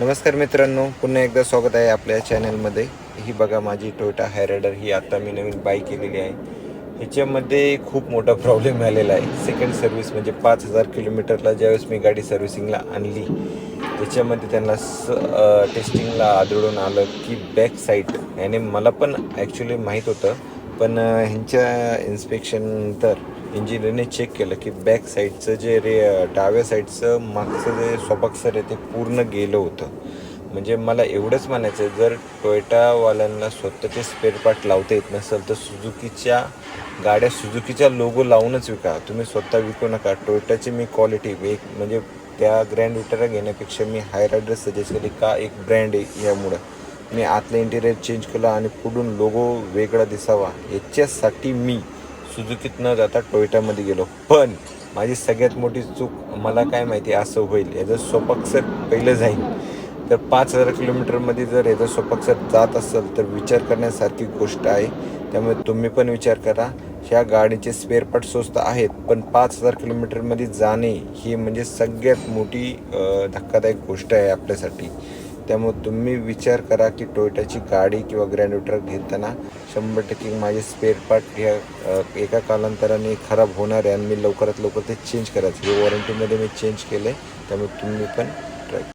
नमस्कार मित्रांनो पुन्हा एकदा स्वागत आहे आपल्या चॅनलमध्ये. ही बघा माझी टोयोटा हायरायडर ही आता मी नवीन बाय केलेली आहे. ह्याच्यामध्ये खूप मोठा प्रॉब्लेम आलेला आहे. सेकंड सर्व्हिस म्हणजे पाच हजार किलोमीटरला ज्यावेळेस मी गाडी सर्व्हिसिंगला आणली त्याच्यामध्ये त्यांना स टेस्टिंगला आदळून आलं की बॅक साईड याने मला पण ॲक्च्युली माहीत होतं. पण ह्यांच्या इन्स्पेक्शननंतर इंजिनियरने चेक केलं की बॅक साईडचं जे रे डाव्या साईडचं मागचं जे स्वपक्षर आहे ते पूर्ण गेलं होतं. म्हणजे मला एवढंच म्हणायचं आहे जर टोयटावाल्यांना स्वतःचे स्पेअर पार्ट लावता येत नसेल तर सुझुकीच्या गाड्या सुझुकीच्या लोगो लावूनच विका. तुम्ही स्वतः विकू नका. टोयोटाची मी क्वालिटी एक म्हणजे त्या ग्रँड विटारा घेण्यापेक्षा मी हाय रायडर सजेस्ट केली का एक ब्रँड आहे यामुळं. मी आतलं इंटिरियर चेंज केलं आणि पुढून लोगो वेगळा दिसावा याच्यासाठी मी सुझुकीत न जाता टोयोटामध्ये गेलो. पण माझी सगळ्यात मोठी चूक मला काय माहिती असं होईल. याचं स्वपक्षर पहिलं जाईल. तर पाच हजार किलोमीटरमध्ये जर याचं स्वपक्षर जात असेल तर विचार करण्यासारखी गोष्ट आहे. त्यामुळे तुम्ही पण विचार करा. ह्या गाडीचे स्पेअर पार्ट स्वस्त आहेत पण पाच हजार किलोमीटरमध्ये जाणे ही म्हणजे सगळ्यात मोठी धक्कादायक गोष्ट आहे आपल्यासाठी. त्यामुळे तुम्ही विचार करा की टोयोटाची गाडी किंवा ग्रँड विटर घेताना शंभर टक्के माझे स्पेअर पार्ट ह्या एका कालांतराने खराब होणार आहे आणि मी लवकरात लवकर ते चेंज करायचं. हे वॉरंटीमध्ये मी चेंज केलं आहे त्यामुळे तुम्ही पण